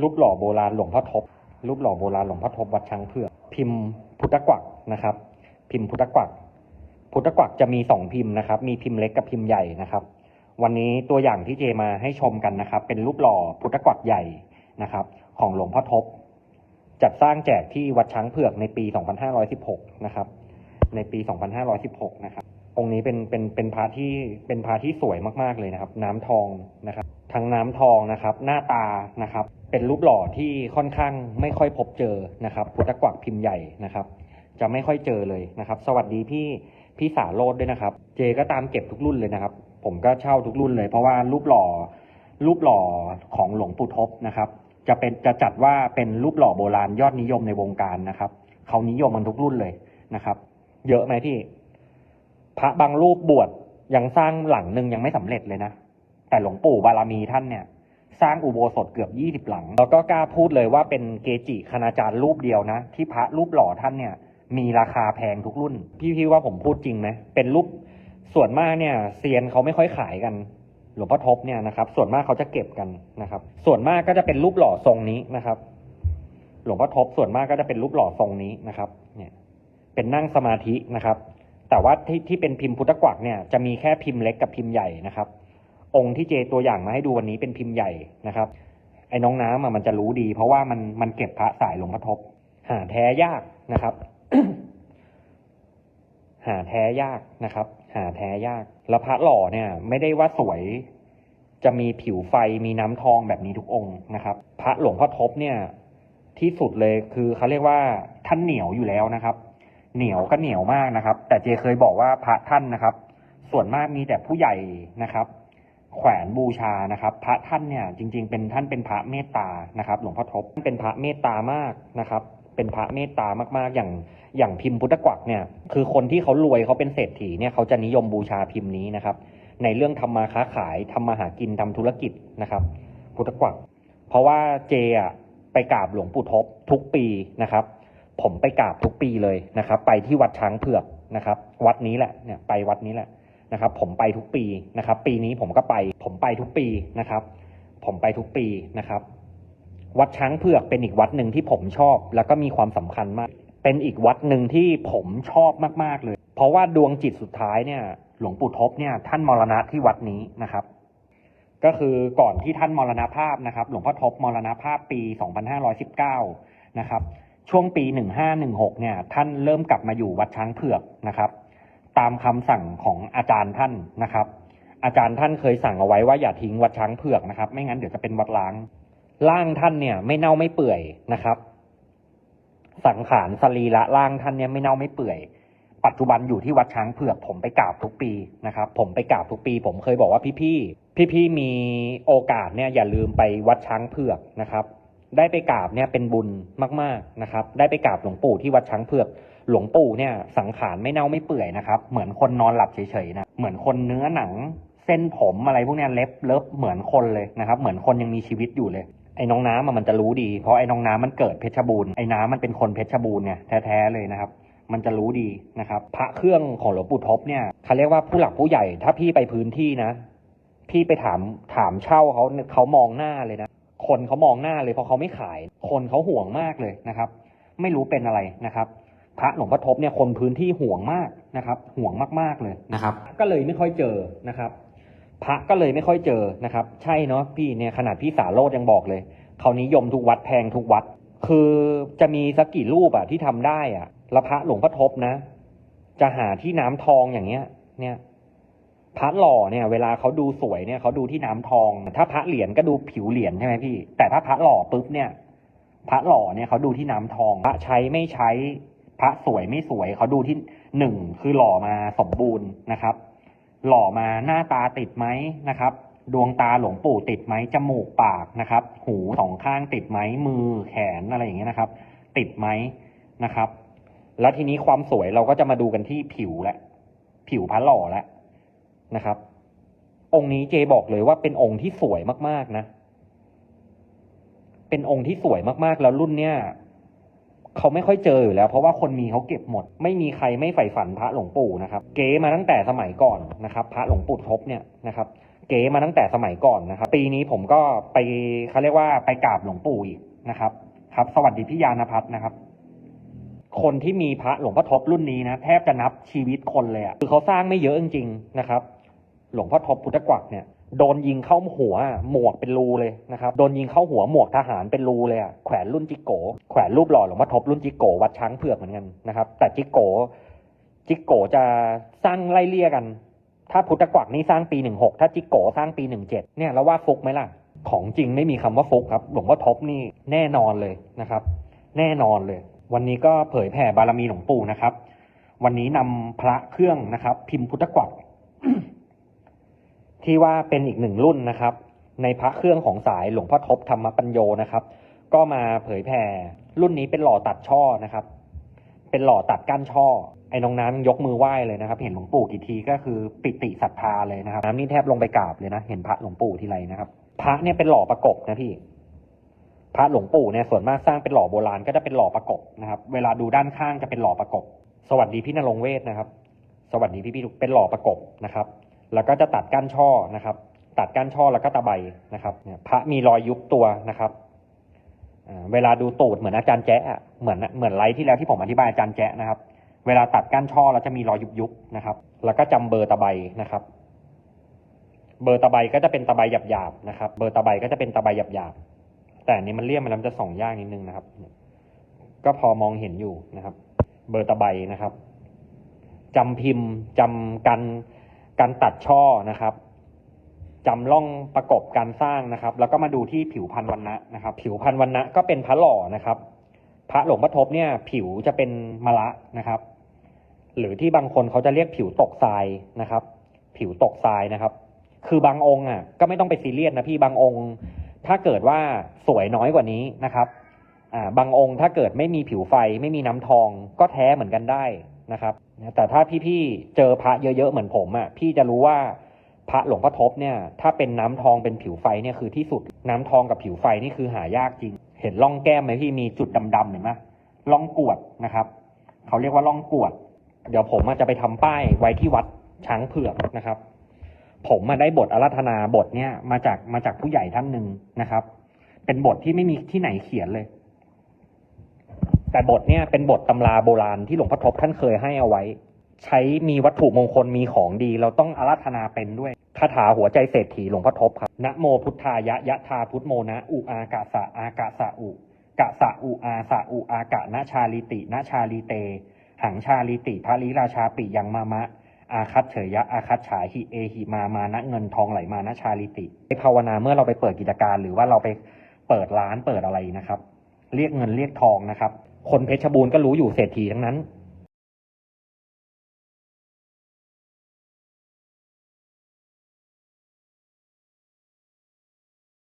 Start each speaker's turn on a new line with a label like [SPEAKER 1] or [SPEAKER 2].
[SPEAKER 1] รูปหล่อโบราณหลวงพ่อทบ รูปหล่อโบราณหลวงพ่อทบวัดช้างเผือกพิมพ์พุทธกวักนะครับ พิมพ์พุทธกวักพุทธกวักจะมีสองพิมพ์นะครับ มีพิมพ์เล็กกับพิมพ์ใหญ่นะครับ วันนี้ตัวอย่างที่เจมาให้ชมกันนะครับ เป็นรูปหล่อพุทธกวักใหญ่นะครับ ของหลวงพ่อทบ จัดสร้างแจกที่วัดช้างเผือกในปี 2516 นะครับ ในปี 2516 นะครับ องค์นี้เป็นเป็นเป็นพระที่เป็นพระที่สวยมากๆเลยนะครับ น้ำทองนะครับทั้งน้ำทองนะครับ หน้าตานะครับ เป็นรูปหล่อที่ค่อนข้างไม่ค่อยพบเจอนะครับพุทธกวักพิมพ์ใหญ่นะครับ จะไม่ค่อยเจอเลยนะครับ สวัสดีพี่พี่สาโรดด้วยนะครับ เจก็ตามเก็บทุกรุ่นเลยนะครับ ผมก็เช่าทุกรุ่นเลย เพราะว่ารูปหล่อรูปหล่อของหลวงปู่ทบนะครับ จะเป็นจะจัดว่าเป็นรูปหล่อโบราณยอดนิยมในวงการนะครับเขานิยมมันทุกรุ่นเลยนะครับ เยอะไหมพี่ พระบางรูปบวชยังสร้างหลังหนึ่งยังไม่สำเร็จเลยนะ แต่หลวงปู่บารมีท่านเนี่ย สร้างอุโบสถเกือบยี่สิบหลัง แล้วก็กล้าพูดเลยว่าเป็นเกจิคณาจารย์รูปเดียวนะ ที่พระรูปหล่อท่านเนี่ย มีราคาแพงทุกรุ่น พี่พี่ว่าผมพูดจริงไหมเป็นรูปส่วนมากเนี่ยเซียนเขาไม่ค่อยขายกัน หลวงพ่อทบเนี่ยนะครับ ส่วนมากเขาจะเก็บกันนะครับ ส่วนมากก็จะเป็นรูปหล่อทรงนี้นะครับ หลวงพ่อทบส่วนมากก็จะเป็นรูปหล่อทรงนี้นะครับ เนี่ย เป็นนั่งสมาธินะครับ แต่ว่าที่ที่เป็นพิมพ์พุทธกวักเนี่ยจะมีแค่พิมพ์เล็กกับพิมพ์ใหญ่นะครับ องค์ที่เจตัวอย่างมาให้ดูวันนี้เป็นพิมพ์ใหญ่นะครับ ไอ้น้องน้ำมันจะรู้ดี เพราะว่ามันมันเก็บพระสายหลวงพ่อทบหาแท้ยากนะครับ หาแท้ยากนะครับ หาแท้ยากแล้วพระหล่อเนี่ย ไม่ได้ว่าสวยจะมีผิวไฟมีน้ำทองแบบนี้ทุกองค์นะครับ พระหลวงพ่อทบเนี่ย ที่สุดเลยคือเขาเรียกว่าท่านเหนียวอยู่แล้วนะครับ เหนียวก็เหนียวมากนะครับ แต่เจเคยบอกว่าพระท่านนะครับ ส่วนมากมีแต่ผู้ใหญ่นะครับ แขวนบูชานะครับ พระท่านเนี่ย จริง ๆ เป็นท่านเป็นพระเมตตานะครับ หลวงพ่อทบเป็นพระเมตตามากนะครับ เป็นพระเมตตามากๆอย่างอย่างพิมพ์พุทธกวักเนี่ย คือคนที่เขารวยเขาเป็นเศรษฐีเนี่ยเขาจะนิยมบูชาพิมพ์นี้นะครับ ในเรื่องทำมาค้าขายทำมาหากินทำธุรกิจนะครับ พุทธกวักเพราะว่าเจอะไปกราบหลวงปู่ทบทุกปีนะครับ ผมไปกราบทุกปีเลยนะครับ ไปที่วัดช้างเผือกนะครับ วัดนี้แหละเนี่ยไปวัดนี้แหละนะครับ ผมไปทุกปีนะครับ ปีนี้ผมก็ไป ผมไปทุกปีนะครับ ผมไปทุกปีนะครับ วัดช้างเผือกเป็นอีกวัดหนึ่งที่ผมชอบ แล้วก็มีความสำคัญมาก เป็นอีกวัดหนึ่งที่ผมชอบมากๆเลย เพราะว่าดวงจิตสุดท้ายเนี่ย หลวงปู่ทบเนี่ย ท่านมรณะที่วัดนี้นะครับก็คือก่อนที่ท่านมรณภาพนะครับ หลวงพ่อทบมรณภาพปี 2519 นะครับ ช่วงปี 1516 เนี่ย ท่านเริ่มกลับมาอยู่วัดช้างเผือกนะครับ ตามคำสั่งของอาจารย์ท่านนะครับ อาจารย์ท่านเคยสั่งเอาไว้ว่าอย่าทิ้งวัดช้างเผือกนะครับ ไม่งั้นเดี๋ยวจะเป็นวัดล้าง ร่างท่านเนี่ย ไม่เน่าไม่เปื่อยนะครับ สังขารสรีระร่างท่านเนี่ยไม่เน่าไม่เปื่อย ปัจจุบันอยู่ที่วัดช้างเผือกผมไปกราบทุกปีนะครับ ผมไปกราบทุกปี ผมเคยบอกว่าพี่ๆพี่ๆมีโอกาสเนี่ยอย่าลืมไปวัดช้างเผือกนะครับ ได้ไปกราบเนี่ยเป็นบุญมาก ๆนะครับ ได้ไปกราบหลวงปู่ที่วัดช้างเผือก หลวงปู่เนี่ยสังขารไม่เน่าไม่เปื่อยนะครับ เหมือนคนนอนหลับเฉยๆนะเหมือนคนเนื้อหนัง เส้นผมอะไรพวกนี้เล็บเลิฟเหมือนคนเลยนะครับ เหมือนคนยังมีชีวิตอยู่เลยไอ้น้องน้ำมันจะรู้ดี เพราะไอ้น้องน้ำมันเกิดเพชรบูรณ์ไอ้น้ำมันเป็นคนเพชรบูรณ์เนี่ยแท้ๆเลยนะครับ มันจะรู้ดีนะครับ พระเครื่องของหลวงปู่ทบเนี่ยเขาเรียกว่าผู้หลักผู้ใหญ่ ถ้าพี่ไปพื้นที่นะ พี่ไปถามถามเช่าเขาเขามองหน้าเลยนะ คนเขามองหน้าเลยเพราะเขาไม่ขาย คนเขาห่วงมากเลยนะครับ ไม่รู้เป็นอะไรนะครับ พระหลวงพ่อทบเนี่ยคนพื้นที่ห่วงมากนะครับ ห่วงมากๆเลยนะครับ ก็เลยไม่ค่อยเจอนะครับ พระก็เลยไม่ค่อยเจอนะครับ ใช่เนาะพี่เนี่ยขนาดพี่สาโรดยังบอกเลยเขานิยมทุกวัดแพงทุกวัด คือจะมีสักกี่รูปอะที่ทำได้อะล้วพระหลวงพ่อทบนะ จะหาที่น้ำทองอย่างเงี้ย เนี่ย พระหล่อเนี่ยเวลาเขาดูสวยเนี่ยเขาดูที่น้ำทอง ถ้าพระเหรียญก็ดูผิวเหรียญใช่ไหมพี่ แต่ถ้าพระหล่อปุ๊บเนี่ย พระหล่อเนี่ยเขาดูที่น้ำทอง พระใช้ไม่ใช้ พระสวยไม่สวยเขาดูที่หนึ่งคือหล่อมาสมบูรณ์นะครับ หล่อมาหน้าตาติดไหมนะครับ ดวงตาหลวงปู่ติดไหมจมูกปากนะครับ หูสองข้างติดไหมมือแขนอะไรอย่างเงี้ยนะครับ ติดไหมนะครับ แล้วทีนี้ความสวยเราก็จะมาดูกันที่ผิวแหละผิวพระหล่อแล้ว นะครับ องค์นี้เจบอกเลยว่าเป็นองค์ที่สวยมากๆนะ เป็นองค์ที่สวยมากๆ แล้วรุ่นเนี้ยเขาไม่ค่อยเจออยู่แล้ว เพราะว่าคนมีเขาเก็บหมด ไม่มีใครไม่ใฝ่ฝันพระหลวงปู่นะครับ เก๋มาตั้งแต่สมัยก่อนนะครับ พระหลวงปู่ทบเนี่ยนะครับ เก๋มาตั้งแต่สมัยก่อนนะครับ ปีนี้ผมก็ไปเขาเรียกว่าไปกราบหลวงปู่อีกนะครับ ครับ สวัสดีพี่ยานพัฒน์นะครับ คนที่มีพระหลวงพ่อทบรุ่นนี้นะแทบจะนับชีวิตคนเลยอะคือเขาสร้างไม่เยอะจริงๆนะครับ หลวงพ่อทบพุทธกวักเนี่ยโดนยิงเข้าหัวหมวกเป็นรูเลยนะครับโดนยิงเข้าหัวหมวกทหารเป็นรูเลยอะแขวนรุ่นจิโกแขวนรูปหล่อหลวงพ่อทบรุ่นจิโกวัดช้างเผือกเหมือนกันนะครับ แต่จิโกจิโกจะสร้างไล่เลี่ยกัน ถ้าพุทธกวักนี่สร้างปีหนึ่งหกถ้าจิโกสร้างปีหนึ่งเจ็ดเนี่ยแล้วว่าฟุกไหมล่ะ ของจริงไม่มีคำว่าฟุกครับ หลวงพ่อทบนี่แน่นอนเลยนะครับ แน่นอนเลย วันนี้ก็เผยแผ่บารมีหลวงปู่นะครับ วันนี้นำพระเครื่องนะครับ พิมพ์พุทธกวัก ที่ว่าเป็นอีกหนึ่งรุ่นนะครับ ในพระเครื่องของสายหลวงพ่อทบธรรมปัญโยนะครับ ก็มาเผยแผ่รุ่นนี้เป็นหล่อตัดช่อนะครับ เป็นหล่อตัดก้านช่อ ไอ้น้องน้ำยกมือไหว้เลยนะครับ เห็นหลวงปู่กี่ทีก็คือปิติศรัทธาเลยนะครับ น้ำนี่แทบลงไปกราบเลยนะ เห็นพระหลวงปู่ทีไรนะครับ พระเนี่ยเป็นหล่อประกบนะพี่ พระหลวงปู่เนี่ยส่วนมากสร้างเป็นหล่อโบราณก็จะเป็นหล่อประกบนะครับ เวลาดูด้านข้างจะเป็นหล่อประกบ สวัสดีพี่นรงเวทนะครับ สวัสดีพี่พี่ๆทุกเป็นหล่อประกบนะครับ แล้วก็จะตัดก้านช่อนะครับ ตัดก้านช่อแล้วก็ตะไบนะครับเนี่ยพระมีรอยยุบตัวนะครับเวลาดูตูดเหมือนอาจารย์แจ๊ะเหมือนเหมือนไลฟ์ที่แล้วที่ผมอธิบายอาจารย์แจ๊ะนะครับ เวลาตัดก้านช่อแล้วจะมีรอยยุบยุบๆนะครับ แล้วก็จำเบอร์ตะไบนะครับ เบอร์ตะไบก็จะเป็นตะไบหยาบๆนะครับ เบอร์ตะไบก็จะเป็นตะไบหยาบๆแต่อันนี้มันเลี่ยมมันจะส่องยากนิดนึงนะครับ ก็พอมองเห็นอยู่นะครับ เบอร์ตะไบนะครับจำพิมพ์จำการ การตัดช่อนะครับจำล่องประกบการสร้างนะครับ แล้วก็มาดูที่ผิวพันวันนะนะครับ ผิวพันวันนะก็เป็นพระหล่อนะครับ พระหลวงพ่อทบเนี่ย ผิวจะเป็นมะละนะครับ หรือที่บางคนเขาจะเรียกผิวตกทรายนะครับ ผิวตกทรายนะครับ คือบางองค์อะ ก็ไม่ต้องไปซีเรียสนะพี่บางองค์ ถ้าเกิดว่าสวยน้อยกว่านี้นะครับ อ่าบางองค์ถ้าเกิดไม่มีผิวไฟไม่มีน้ำทองก็แท้เหมือนกันได้ นะครับแต่ถ้าพี่ๆเจอพระเยอะๆเหมือนผมอะพี่จะรู้ว่าพระหลวงพ่อทบเนี่ยถ้าเป็นน้ำทองเป็นผิวไฟเนี่ยคือที่สุดน้ำทองกับผิวไฟนี่คือหายากจริง เห็นร่องแก้มไหมพี่มีจุดดำๆเห็นไหมร่องกวดนะครับเขาเรียกว่าร่องกวด เดี๋ยวผมจะไปทำป้ายไว้ที่วัดช้างเผือกนะครับ ผมมาได้บทอารัธนาบทเนี่ยมาจากมาจากผู้ใหญ่ท่านหนึ่งนะครับ เป็นบทที่ไม่มีที่ไหนเขียนเลย แต่บทเนี่ยเป็นบทตำราโบราณที่หลวงพ่อทบท่านเคยให้เอาไว้ ใช้มีวัตถุมงคลมีของดี เราต้องอาราธนาเป็นด้วยคาถาหัวใจเศรษฐีหลวงพ่อทบครับนะโมพุทธายะยะธาพุทโมนะอุอากาสะอากาสะอุกะสะอุอาสะอุอากะนะชาลิตินะชาลิเต หังชาลิติพระลิราชาปิยังมามะ อาคัตเฉยยะอาคัตฉาหิเอหิมามานะเงินทองไหลมานะชาลิติไปภาวนาเมื่อเราไปเปิดกิจการหรือว่าเราไปเปิดร้านเปิดอะไรนะครับ เรียกเงินเรียกทองนะครับ คนเพชรบูรณ์ก็รู้อยู่เศรษฐีทั้งนั้น